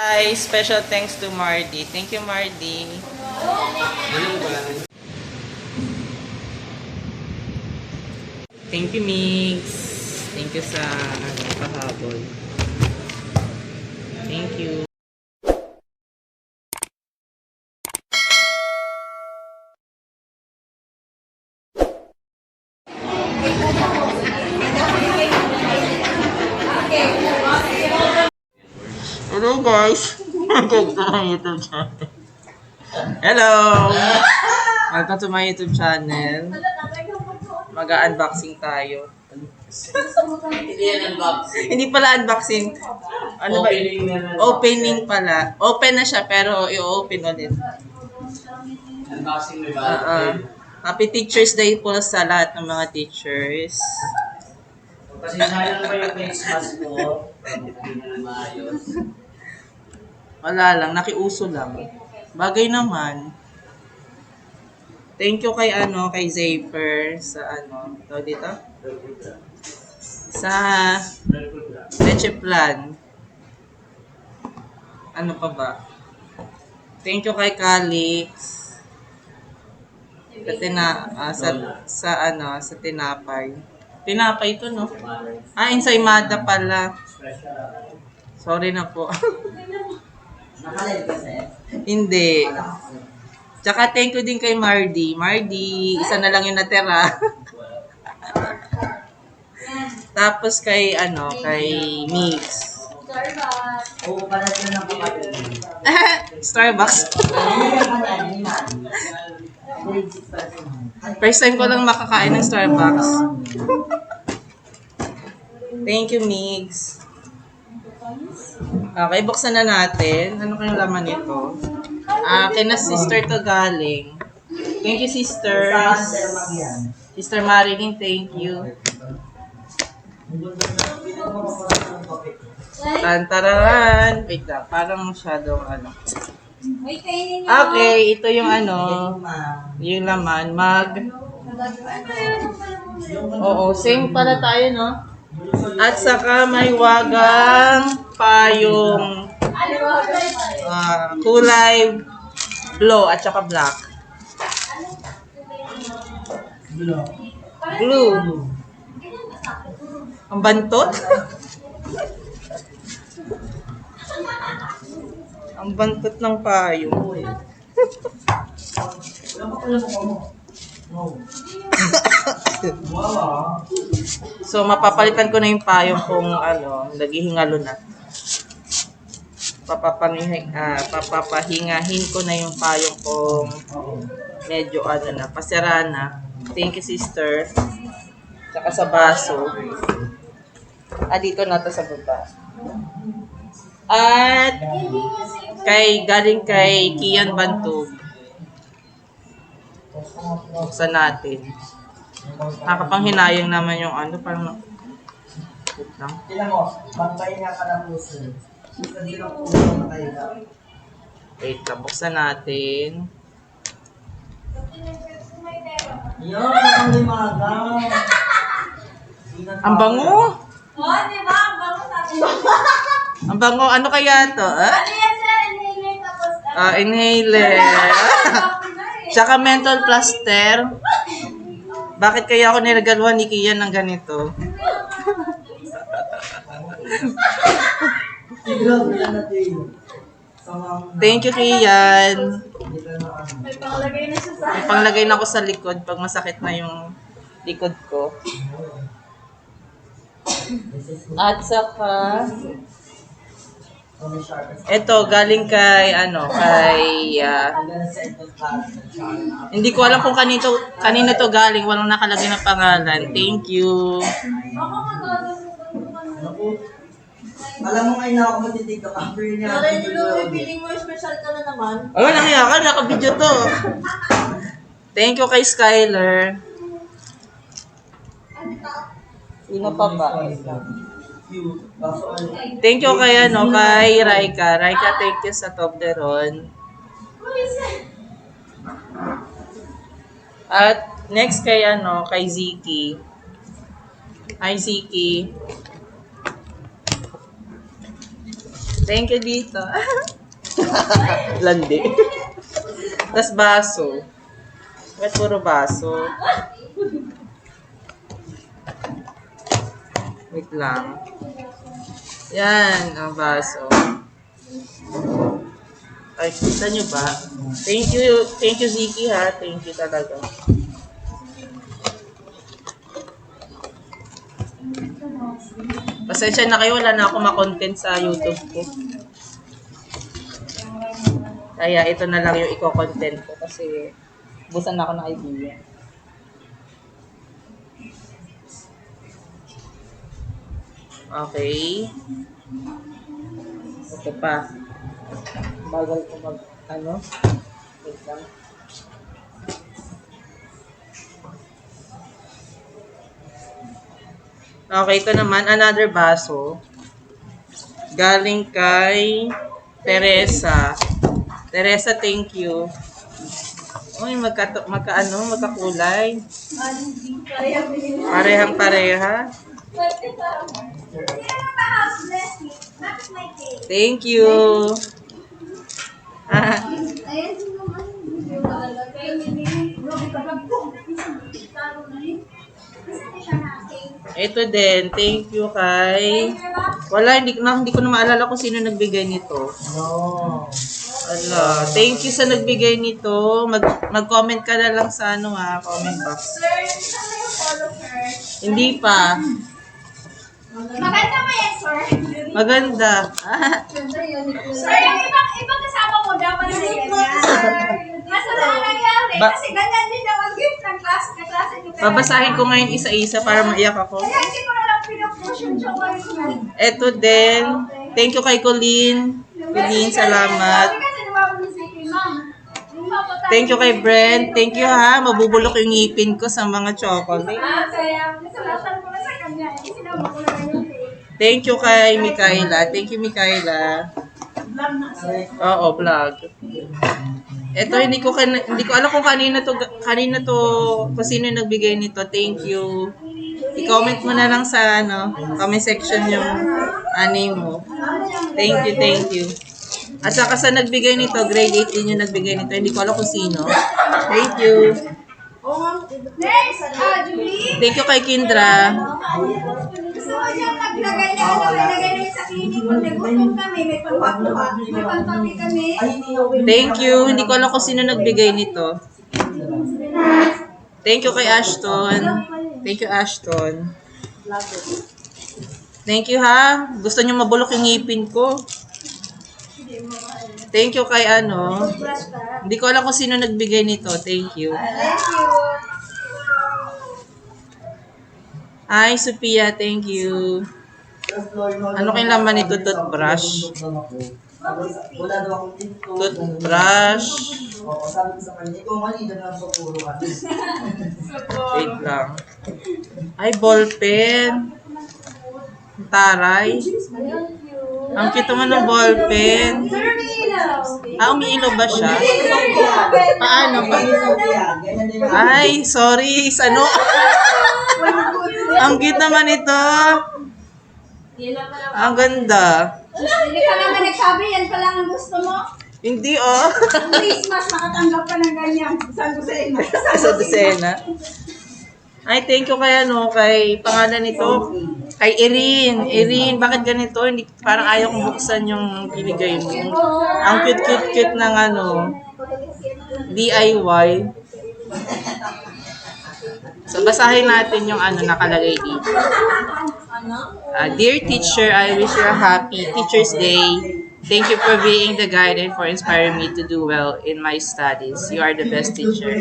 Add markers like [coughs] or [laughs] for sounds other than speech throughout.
Hi, special thanks to Mardy. Thank you, Mardy. Thank you, Mix. Thank you sa ano. Thank you. Guys! Welcome to my YouTube channel. Hello! Welcome to my YouTube channel. Mag-unboxing tayo. Hindi yan unboxing. Hindi pala unboxing. Ano ba? Opening na lang. Opening pala. Open na siya pero i-open ulit. Unboxing may Ah, ah. Happy Teacher's Day po sa lahat ng mga teachers. Kasi sayang pa yung face mask ko. Hindi na maayos. Wala lang, nakiuso lang. Bagay naman. Thank you kay ano, kay Zaper sa ano, tawag dito? Sa Leche Plan. Ano pa ba? Thank you kay Calix. Sa tina, ah, sa, sa ano, sa tinapay. Tinapay to, no? Ah, ensaymada pala. Sorry na po. [laughs] Nakalive kasi. Hindi. Tsaka thank you din kay Mardy. Mardy, isa na lang yung natira. [laughs] Tapos kay ano, kay Mix. Oo, pala sila ng kapatid. Starbucks. [laughs] First time ko lang makakain ng Starbucks. [laughs] Thank you, Mix. Okay, buksan na natin. Ano kayong laman nito? Ah, kina sister to galing. Thank you, sisters. Sister Marilyn, thank you. Tantararan. Wait lang, parang masyadong ano. Okay, ito yung ano, yung laman, mag... Oo, same pala tayo, no? At saka may wagang payong ah, kulay blue at saka black. Blue. Ang bantot? [laughs] Ang bantot ng payong. [laughs] So, mapapalitan ko na yung payong kung ano, naghihingalo na. Papapangihin, ah, papapahingahin ko na yung payong kung medyo ano na, pasira na. Thank you, sister. Tsaka sa baso. Ah, dito na to sa baba. At kay galing kay Kian Bantog. Buksan natin. Nakapanghinayang naman yung ano, parang Wait lang. Mo, magpahinga ka ng puso. Kasi ng puso na kayo na. Wait lang, buksan natin. Yan, ang limaga. Ang bango! Oh, di ba? Ang bango sabi. Ang bango, ano kaya to? Ah, Ano yan siya? Inhaler tapos? Ah, inhaler. Tsaka menthol plaster. Bakit kaya ako nilagaluhan ni Kian ng ganito? Thank you, Kian. May pangalagay na sa... May panglagay na ako sa likod pag masakit na yung likod ko. At saka, ito, galing kay, ano, kay, siya. hindi ko alam kung kanito, kanino to galing, walang nakalagay na pangalan. Thank you. Alam mo ngayon na ako matitiktok after niya. Pero yung Louie, feeling mo special ka na naman. Oh, nakiya ka, naka-video to. Thank you kay Skyler. Sino pa ba? Thank you kay, ano, kay Raika. Raika, thank you sa Toblerone. At next kay, ano, kay Ziki. Hi, Ziki. Thank you dito. [laughs] Landi. Tapos baso. Ba't puro baso? Wait lang. Yan, ang baso. Ay, kita nyo ba? Thank you, thank you Ziki ha. Thank you talaga. Pasensya na kayo, wala na ako makontent sa YouTube ko. Kaya ito na lang yung i-content ko kasi busan na ako ng idea. Okay. Ito pa. Bagal ko mag, ano? Wait lang. Okay, ito naman, another baso. Galing kay Teresa. Teresa, thank you. Uy, magka, magka ano, magkakulay. Parehang pareha. Thank you. Ah, ito din, thank you kay... Wala, hindi, na, hindi ko na maalala kung sino nagbigay nito. No. Ala, thank you sa nagbigay nito. Mag, mag-comment ka na lang sa ano ha, comment box. Follow, sir? Hindi pa. Maganda. Sir, yung ibang, ibang kasama mo dapat na ganyan. Kaso na ang nangyari, Ba- kasi ganyan din daw ang gift ng class, ng klase niyo. Kaya- Babasahin ko ngayon isa-isa para maiyak ako. Kaya hindi ko na lang pinupush yung jowa. Ito din. Thank you kay Colleen. Colleen, salamat. Thank you kay Brent. Thank you ha. Mabubulok yung ngipin ko sa mga chocolate. Ah, kaya nasalatan ko na sa kanya. Eh, sinama ko na tape. Thank you kay Mikaela. Thank you, Mikaela. Oo, vlog. Ito, hindi ko kan- hindi ko alam kung kanino to kanino to kung sino yung nagbigay nito. Thank you. I-comment mo na lang sa ano, comment section yung anime mo. Thank you, thank you. At saka sa nagbigay nito, grade 8 din yung nagbigay nito. Hindi ko alam kung sino. Thank you. Next, ah, Julie. Thank you kay Kindra. Siyang naglagay na ano, may lagay na sa clinic kung nagutom kami, may pampatuha, may pampati kami. Thank you. Hindi ko alam kung sino nagbigay nito. Thank you kay Ashton. Thank you, Ashton. Thank you, ha. Gusto niyo mabulok yung ngipin ko. Thank you kay ano. Hindi ko alam kung sino nagbigay nito. Thank you. Thank you. Hi, Sophia. Thank you. Ano kayong laman nito? Toothbrush? Toothbrush. Oo, sabi ko sa kanya, ikaw mali na lang sa puro kasi. Wait lang. Ay, ballpen. Taray. Ang cute naman ng ballpen. Ah, umiilaw ba siya? Paano ba? Ay, sorry. Sano? [laughs] Ang cute naman ito. Ang ganda. Hindi ka naman nagsabi, yan pa lang ang gusto mo. Hindi, oh. Ang Christmas, makatanggap ka ng ganyan. San Jose na. [laughs] Sa dosena. Ay, thank you kay ano, kay pangalan nito. Kay Erin. Erin, bakit ganito? Hindi, parang ayaw kong buksan yung binigay mo. Ang cute-cute-cute ng ano, DIY. So, basahin natin yung ano nakalagay dito. Uh, Dear teacher, I wish you a happy Teacher's Day. Thank you for being the guide and for inspiring me to do well in my studies. You are the best teacher.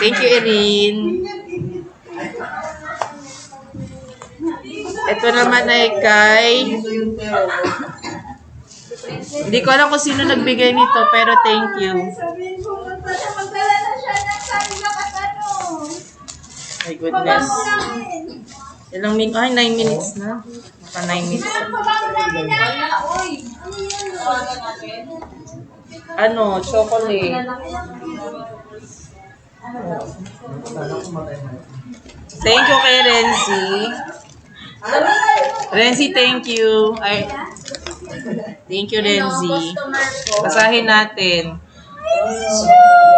Thank you, Erin. Ito naman ay kay... Hindi ko alam kung sino nagbigay nito, pero thank you. My goodness. Ilang min... Ay, 9 minutes na. Naka 9 minutes. Ano chocolate. Thank you kay Renzi. Renzi, thank you. Ay, Thank you, Renzi. Basahin natin.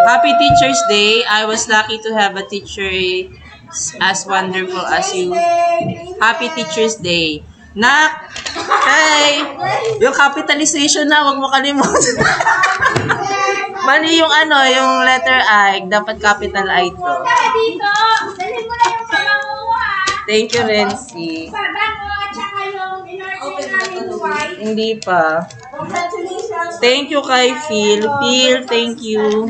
Happy Teacher's Day. I was lucky to have a teacher as wonderful as you. Happy Teacher's Day. Nak! Hey! Yung capitalization na, wag mo kalimutan. [laughs] Mali yung ano, yung letter I. Dapat capital I to. Dito. Dalhin mo na yung pabango ha. Thank you, Renzi. Pabango at saka yung namin white. Hindi pa. Thank you kay Phil. Phil, thank you.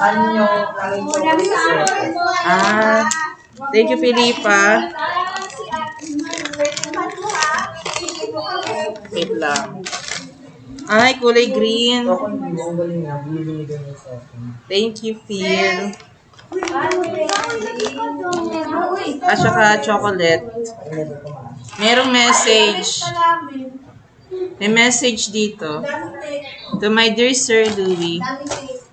Mo. Ah, thank you, Filipa. Wait lang. Ay, kulay green. Thank you, Phil. At saka chocolate. Merong message. May message dito. To my dear Sir Louis,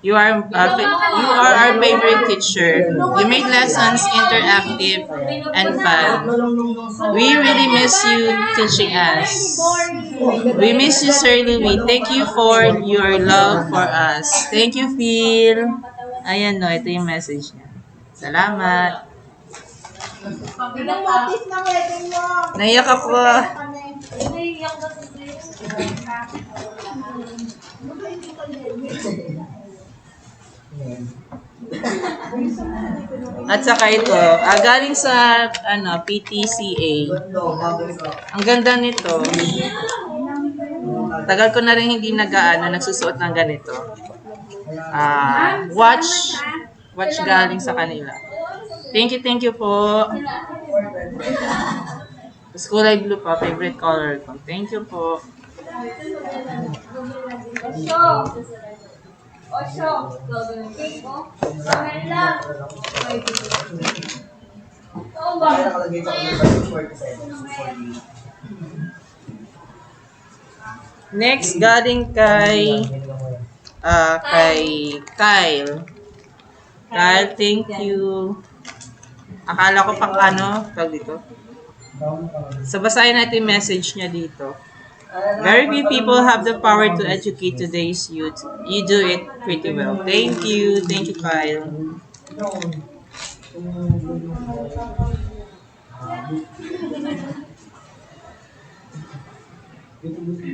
you are uh, you are our favorite teacher. You make lessons interactive and fun. We really miss you teaching us. We miss you, Sir Louis. Thank you for your love for us. Thank you, Phil. Ayan, no. Ito yung message niya. Salamat. Wedding mo? Naiyak ako. At saka ito, ah, galing sa ano, PTCA. Ang ganda nito. Tagal ko na rin hindi nag-ano, nagsusuot ng ganito. Ah, watch watch galing sa kanila. Thank you, thank you po. Tapos kulay blue pa, favorite color ko. Thank you po. Osyo. Gagawin ko. Samin lang. Oo ba? Next, galing kay ah kay Kyle. Kyle, thank you. Akala ko pang ano, tawag dito. So, basahin natin yung message niya dito. Very few people have the power to educate today's youth. You do it pretty well. Thank you. Thank you, Kyle.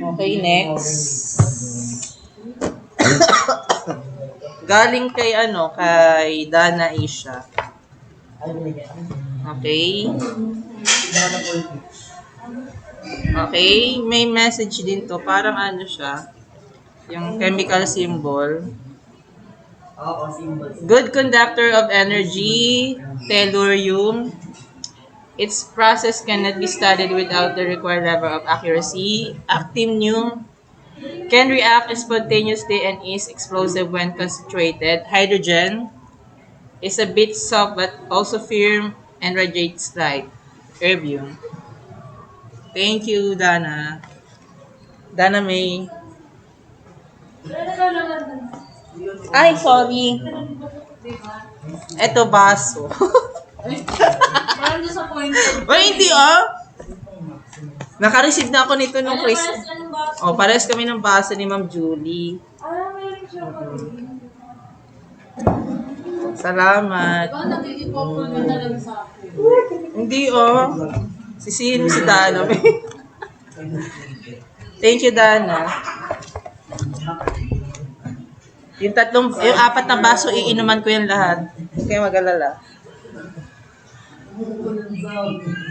Okay, next. Galing kay ano, kay Dana Isha. Okay. Okay, may message din to. Parang ano siya, yung chemical symbol. Good conductor of energy, tellurium. Its process cannot be studied without the required level of accuracy. Actinium can react spontaneously and is explosive when concentrated. Hydrogen is a bit soft but also firm and radiates light. Erbium. Thank you, Dana. Dana May. Ay, sorry. Eto, baso. Parang disappointed. Ay, hindi ah. Naka-receive na ako nito nung Chris. Oh, pares kami ng baso ni Ma'am Julie. Ah, meron siya Salamat. Nakikipopol ka talaga sa akin. Hindi oh. Sisihin mo si Dana. Thank you, Dana. Yung tatlong, yung apat na baso, iinuman ko yung lahat. Huwag kayong mag-alala.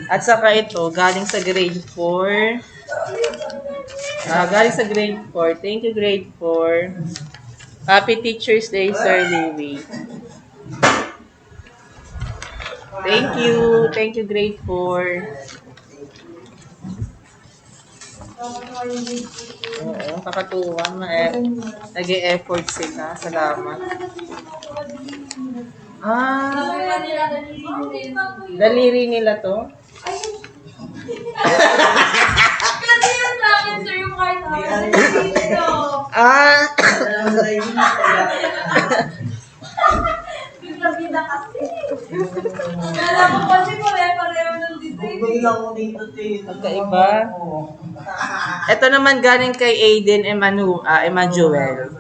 At saka ito, galing sa grade 4. Ah, galing sa grade 4. Thank you, grade 4. Happy Teacher's Day, Sir Louie. Thank you. Thank you, grade 4. Oo, kakatuwa. Ma- Nag-e-effort sila. Salamat. Ah, daliri nila to? Kasi yun sa akin, sir, yung kahit ako. Ah! [laughs] Bigla-bigla kasi. Kala ko kasi pare-pareho ng design. Magkaiba. Ito naman galing kay Aiden Emanu ah, Emmanuel.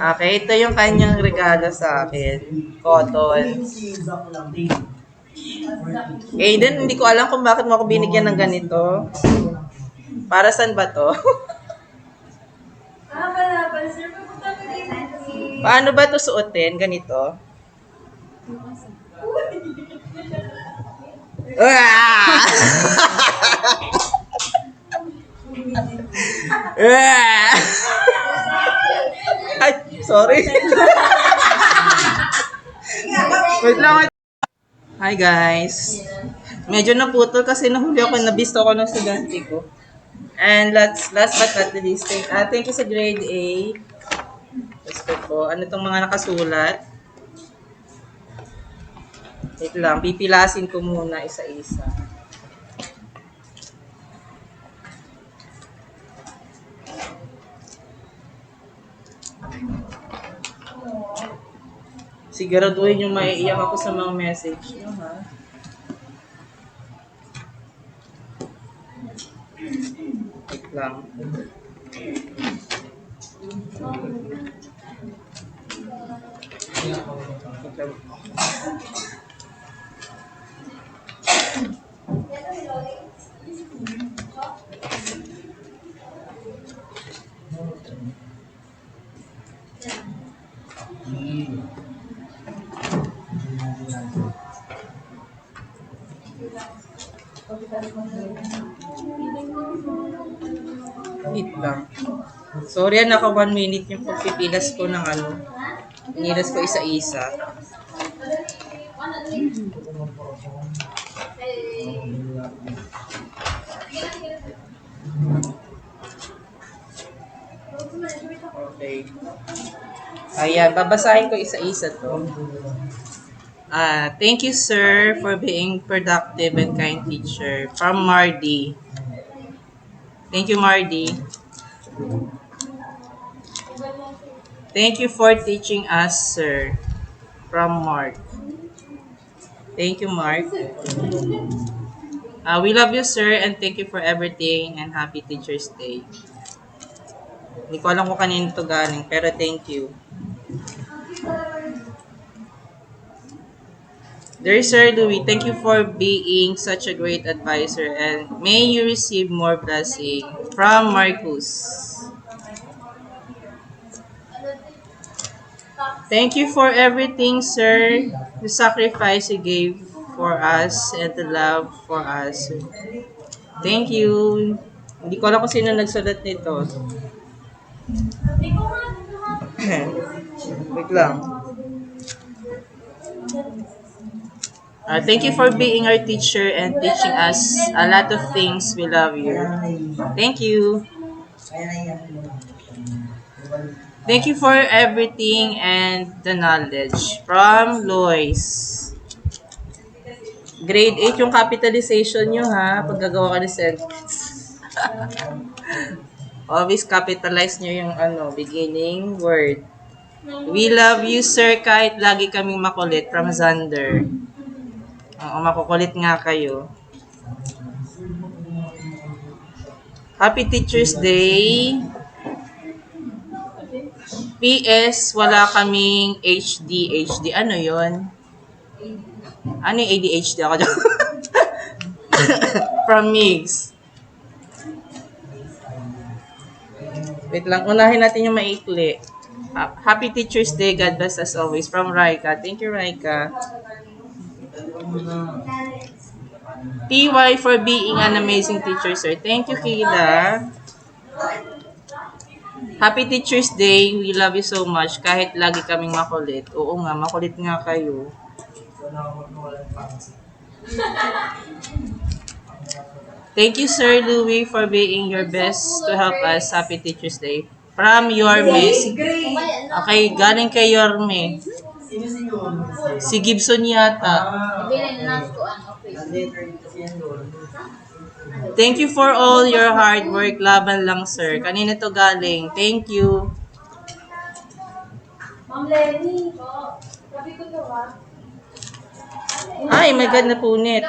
Okay, ito yung kanyang regalo sa akin. Cotton. Aiden, hindi ko alam kung bakit mo ako binigyan ng ganito. Para saan ba to? Ah, pala, pala, sir. Pupunta ko din. Paano ba to suotin? Ganito? Ay, sorry. [laughs] wait lang. Hi guys. Medyo naputol kasi nahuli ako, nabisto ako ng estudyante ko. And last, last but not the least, thank, ah, thank you sa grade A. Gusto ko. Ano itong mga nakasulat? Wait lang, pipilasin ko muna isa-isa. Siguraduhin yung maiiyak ako sa mga message nyo, ha? Wait lang. Wait lang. Sorry, ah, naka one minute yung pagpipilas ko ng ano. Pinilas ko isa-isa. Okay. Ayan, babasahin ko isa-isa to. Ah, thank you sir for being productive and kind teacher. From Mardy. Thank you Mardy. Thank you for teaching us, sir. From Mark. Thank you, Mark. Uh, we love you, sir, and thank you for everything, and happy Teacher's Day. Hindi ko alam kung kanino to galing, pero thank you. Dear Sir Louis, thank you for being such a great advisor, and may you receive more blessing from Marcus. Thank you for everything, sir. The sacrifice you gave for us and the love for us. Thank you. Hindi ko alam kung sino nagsulat nito. [coughs] Wait lang. Uh, thank you for being our teacher and teaching us a lot of things. We love you. Thank you. Thank you for everything and the knowledge. From Lois. Grade 8 yung capitalization nyo ha, pag gagawa ka ng sentence. [laughs] Always capitalize nyo yung ano, beginning word. We love you, sir, kahit lagi kaming makulit from Zander. Oo, makukulit nga kayo. Happy Teacher's Day. PS, wala kaming HD. HD, ano yon? Ano yung ADHD ako dyan? [laughs] From Migs. Wait lang, unahin natin yung maikli. Ha- Happy Teacher's Day. God bless as always. From Raika. Thank you, Raika. TY for being an amazing teacher, sir. Thank you, Kida. Happy Teacher's Day. We love you so much. Kahit lagi kaming makulit. Oo nga, makulit nga kayo. Thank you, Sir Louis, for being your best to help us. Happy Teacher's Day. From your miss. Okay, galing kay Yorme. Si Gibson yata. Thank you for all your hard work. Laban lang, sir. Kanina to galing. Thank you. Ma'am Lenny. Po. Sabi ko to ah. Ay, my God, napunit.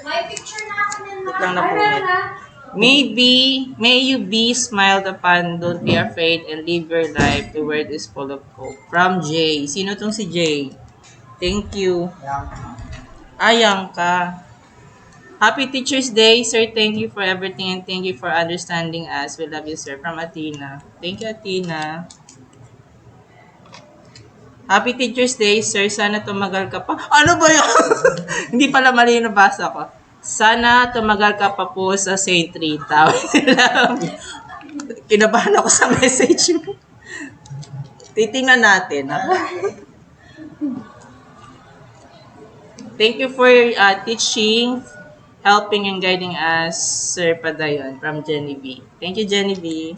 May picture na ako ng Wait lang napunit. Maybe, may you be smiled upon, don't be afraid, and live your life. The world is full of hope. From Jay. Sino tong si Jay? Thank you. Ayang ka. Happy Teacher's Day, sir. Thank you for everything and thank you for understanding us. We love you, sir. From Athena. Thank you, Athena. Happy Teacher's Day, sir. Sana tumagal ka pa. Ano ba yun? [laughs] Hindi pala mali yung nabasa ko. Sana tumagal ka pa po sa St. Rita. [laughs] Kinabahan ako sa message mo. Titingnan natin. ha? Thank you for uh, teaching, helping, and guiding us, Sir Padayon, from Jenny B. Thank you, Jenny B.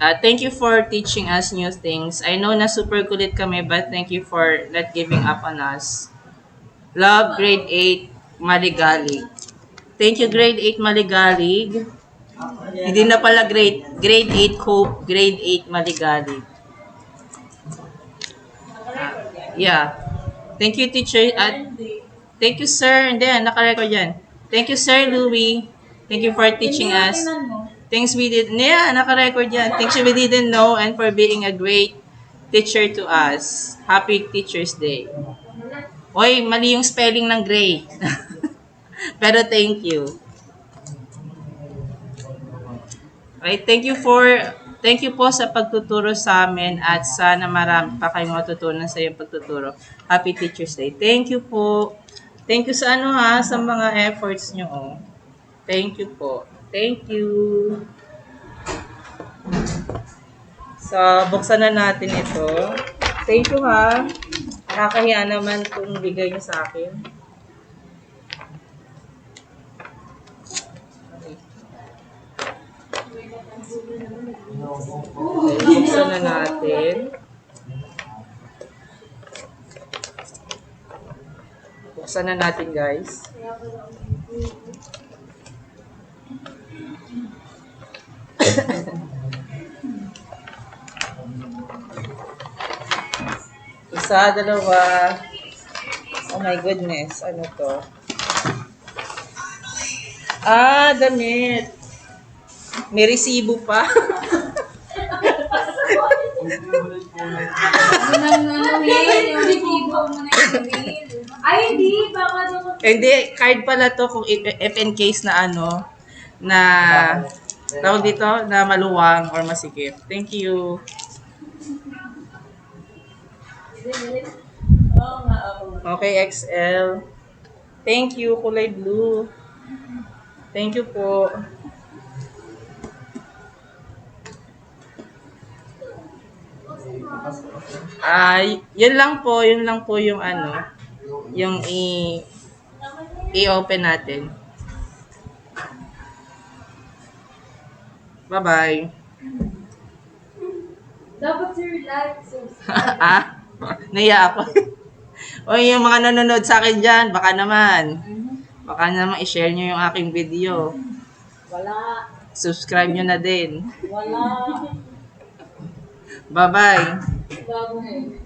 Uh, thank you for teaching us new things. I know na super kulit kami, but thank you for not giving up on us. Love, grade 8, Maligalig. Thank you, grade 8, Maligalig. Hindi na pala grade, grade 8 Hope, grade 8 Maligalig. Ah, yeah. Thank you, teacher. At thank you, sir. Hindi, nakarecord yan. Thank you, sir Louie. Thank you for teaching us. Things we did. Yeah, naka-record yan. Things we didn't know and for being a great teacher to us. Happy Teacher's Day. Oy, mali yung spelling ng gray. [laughs] Pero thank you. Okay, thank you for thank you po sa pagtuturo sa amin at sana marami pa kayong matutunan sa iyong pagtuturo. Happy Teacher's Day. Thank you po. Thank you sa ano ha, sa mga efforts nyo. Oh. Thank you po. Thank you. So, buksan na natin ito. Thank you ha. Nakakahiya naman kung bigay niyo sa akin. Buksan na natin. Buksan na natin guys. Isa, dalawa. Oh my goodness. Ano to? Ah, damit. May resibo pa. Ay, hindi. Baka daw Hindi, card pala to kung if, in case na ano, na tawag dito, na maluwang or masikip. Thank you. Okay, XL. Thank you, kulay blue. Thank you po. Ay, yun lang po, yun lang po yung ano, yung i i-open natin. Bye-bye. Dapat sir, like, subscribe. ah, naiya ako. [laughs] o yung mga nanonood sa akin dyan, baka naman. Baka naman i-share nyo yung aking video. Wala. Subscribe nyo na din. Wala. Bye-bye. Eh.